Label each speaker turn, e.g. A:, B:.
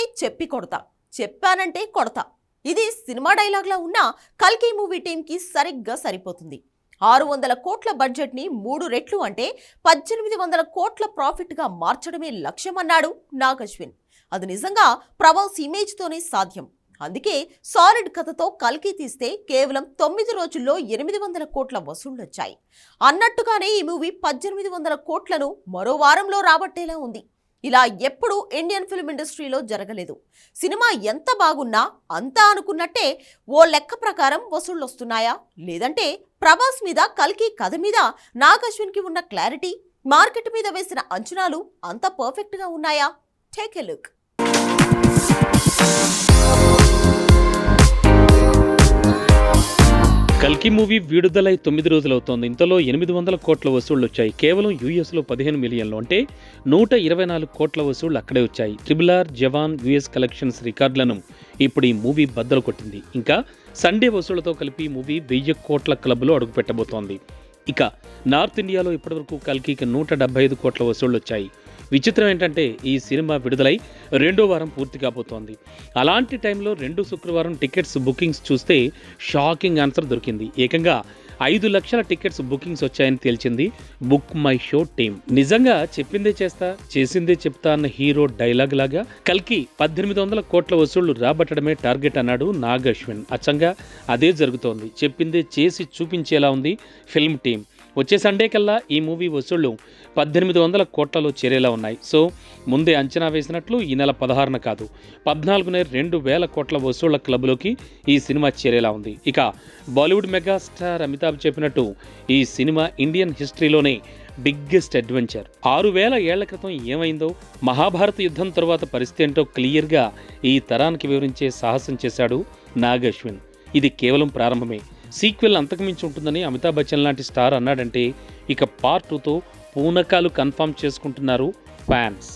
A: అయితే చెప్పి కొడతా. చెప్పానంటే కొడతా. ఇది సినిమా డైలాగ్లా ఉన్న కల్కి మూవీ టీంకి సరిగ్గా సరిపోతుంది. ఆరు వందల కోట్ల బడ్జెట్ని మూడు రెట్లు అంటే పద్దెనిమిది వందల కోట్ల ప్రాఫిట్గా మార్చడమే లక్ష్యమన్నాడు నాగశ్విన్ అది నిజంగా ప్రభాస్ ఇమేజ్తోనే సాధ్యం. అందుకే సాలిడ్ కథతో కల్కి తీస్తే కేవలం తొమ్మిది రోజుల్లో ఎనిమిది వందల కోట్ల వసూళ్ళొచ్చాయి అన్నట్టుగానే ఈ మూవీ పద్దెనిమిది వందల కోట్లను మరో వారంలో రాబట్టేలా ఉంది. ఇలా ఎప్పుడూ ఇండియన్ ఫిల్మ్ ఇండస్ట్రీలో జరగలేదు. సినిమా ఎంత బాగున్నా అంతా అనుకున్నట్టే ఓ లెక్క ప్రకారం వసూళ్ళు వస్తున్నాయా లేదంటే ప్రభాస్ మీద కల్కి కథ మీద నాగ్ అశ్విన్కి ఉన్న క్లారిటీ మార్కెట్ మీద వేసిన అంచనాలు అంత పర్ఫెక్ట్గా ఉన్నాయా? Take a look.
B: కల్కి మూవీ విడుదలై తొమ్మిది రోజులవుతోంది. ఇంతలో ఎనిమిది వందల కోట్ల వసూళ్ళు వచ్చాయి కేవలం యూఎస్లో పదిహేను మిలియన్లు అంటే నూట ఇరవై నాలుగు కోట్ల వసూళ్ళు అక్కడే వచ్చాయి. Triple R Jawan US collections రికార్డులను ఇప్పుడు ఈ మూవీ బద్దలు కొట్టింది. ఇంకా సండే వసూళ్ళతో కలిపి మూవీ వెయ్యి కోట్ల క్లబ్లో అడుగుపెట్టబోతోంది. ఇక నార్త్ ఇండియాలో ఇప్పటివరకు కల్కి నూట డెబ్బై ఐదు కోట్ల వసూళ్ళు వచ్చాయి విచిత్రం ఏంటంటే ఈ సినిమా విడుదలై రెండో వారం పూర్తి కాబోతోంది. అలాంటి టైంలో రెండు శుక్రవారం టికెట్స్ బుకింగ్స్ చూస్తే షాకింగ్ ఆన్సర్ దొరికింది. ఏకంగా ఐదు లక్షల టికెట్స్ బుకింగ్స్ వచ్చాయని తేల్చింది బుక్ మై షో టీమ్. నిజంగా చెప్పిందే చేస్తా చేసిందే చెప్తా అన్న హీరో డైలాగ్ లాగా కల్కి పద్దెనిమిది వందల కోట్ల వసూళ్ళు రాబట్టడమే టార్గెట్ అన్నాడు నాగ్ అశ్విన్ అచ్చంగా అదే జరుగుతోంది. చెప్పిందే చేసి చూపించేలా ఉంది ఫిల్మ్ టీం వచ్చే సండే కల్లా ఈ మూవీ వసూళ్ళు పద్దెనిమిది వందల కోట్లలో చేరేలా ఉన్నాయి. సో ముందే అంచనా వేసినట్లు ఈ నెల పదహారున కాదు పద్నాలుగునే రెండు వేల కోట్ల వసూళ్ళ క్లబ్లోకి ఈ సినిమా చేరేలా ఉంది. ఇక బాలీవుడ్ మెగాస్టార్ అమితాబ్ చెప్పినట్టు ఈ సినిమా ఇండియన్ హిస్టరీలోనే బిగ్గెస్ట్ అడ్వెంచర్. ఆరు వేల ఏళ్ళ క్రితం ఏమైందో మహాభారత యుద్ధం తరువాత పరిస్థితి ఏంటో క్లియర్గా ఈ తరానికి వివరించే సాహసం చేశాడు నాగ్ అశ్విన్ ఇది కేవలం ప్రారంభమే. సీక్వెల్ అంతకుమించి ఉంటుందని అమితాబ్ బచ్చన్ లాంటి స్టార్ అన్నాడంటే ఇక పార్ట్ టూతో పూనకాలు కన్ఫర్మ్ చేసుకుంటున్నారు ఫ్యాన్స్.